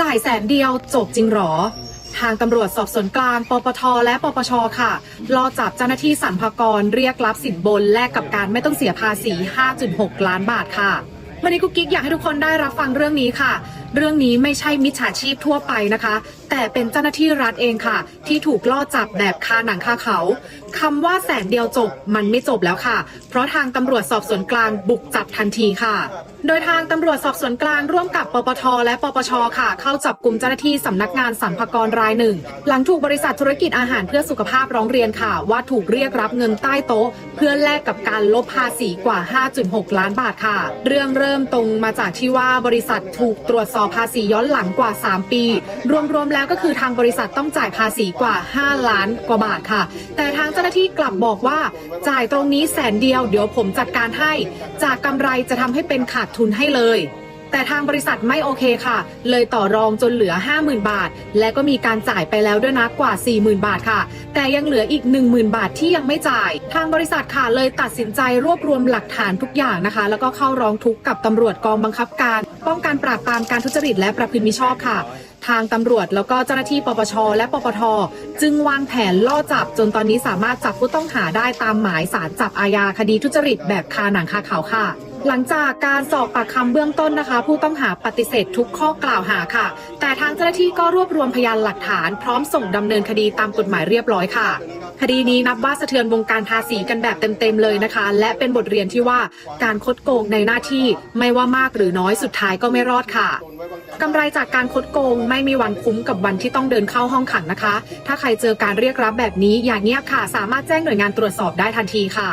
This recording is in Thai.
จ่ายแสนเดียวจบจริงหรอ ทางตำรวจสอบสวนกลาง ปปท และปปช ค่ะล่อจับเจ้าหน้าที่สรรพากรเรียกรับสินบนแลกกับการไม่ต้องเสียภาษี 5.6 ล้านบาทค่ะวันนี้กุ๊กกิ๊กอยากให้ทุกคนได้รับฟังเรื่องนี้ค่ะ เรื่องนี้ไม่ใช่มิจฉาชีพทั่วไปนะคะ แต่เป็นเจ้าหน้าที่รัฐเองค่ะ ที่ถูกล่อจับแบบคาหนังคาเขาคำว่าแสนเดียวจบมันไม่จบแล้วค่ะ เพราะทางตำรวจสอบสวนกลางบุกจับทันทีค่ะ โดยทางตำรวจสอบสวนกลางร่วมกับปปท และปปชค่ะ เข้าจับกลุ่มเจ้าหน้าที่สำนักงานสรรพากรรายหนึ่ง หลังถูกบริษัทธุรกิจอาหารเพื่อสุขภาพร้องเรียนค่ะ ว่าถูกเรียกรับเงินใต้โต๊ะ เพื่อแลกกับการลบภาษีกว่า 5.6 ล้านบาทค่ะ เรื่องเริ่มตรงมาจากที่ว่าบริษัทถูกตรวจสอบภาษีย้อนหลังกว่า 3 ปี รวมๆแล้วก็คือทางบริษัทต้องจ่ายภาษีกว่า 5 ล้านกว่าบาทค่ะ แต่ทางเจ้าหน้าที่กลับบอกว่า จ่ายตรงนี้แสนเดียวเดี๋ยวผมจัดการให้ จากกำไรจะทำให้เป็นขาดทุนให้เลย แต่ทางบริษัทไม่โอเคค่ะ เลยต่อรองจนเหลือ 50,000 บาท และก็มีการจ่ายไปแล้วด้วยนะกว่า 40,000 บาทค่ะ แต่ยังเหลืออีก 10,000 บาทที่ยังไม่จ่าย ทางบริษัทค่ะเลยตัดสินใจรวบรวมหลักฐานทุกอย่างนะคะ แล้วก็เข้าร้องทุกข์กับตำรวจกองบังคับการ ป้องกันปราบปรามการทุจริตและประพฤติมิชอบค่ะทางตำรวจแล้วก็เจ้าหน้าที่ปปช และปปท จึงวางแผนล่อจับจนตอนนี้สามารถจับผู้ต้องหาได้ตามหมายสารจับอาญาคดีทุจริตแบบคาหนังคาเขาค่ะ หลังจากการสอบปากคำเบื้องต้นนะคะ ผู้ต้องหาปฏิเสธทุกข้อกล่าวหาค่ะ แต่ทางเจ้าหน้าที่ก็รวบรวมพยานหลักฐาน พร้อมส่งดำเนินคดีตามกฎหมายเรียบร้อยค่ะ คดีนี้นับว่าสะเทือนวงการภาษีกันแบบเต็มๆเลยนะคะ และเป็นบทเรียนที่ว่าการคดโกงในหน้าที่ไม่ว่ามากหรือน้อยสุดท้ายก็ไม่รอดค่ะกำไรจากการคดโกงไม่มีวันคุ้มกับวันที่ต้องเดินเข้าห้องขังนะคะ ถ้าใครเจอการเรียกรับแบบนี้อย่างเงียบค่ะ สามารถแจ้งหน่วยงานตรวจสอบได้ทันทีค่ะ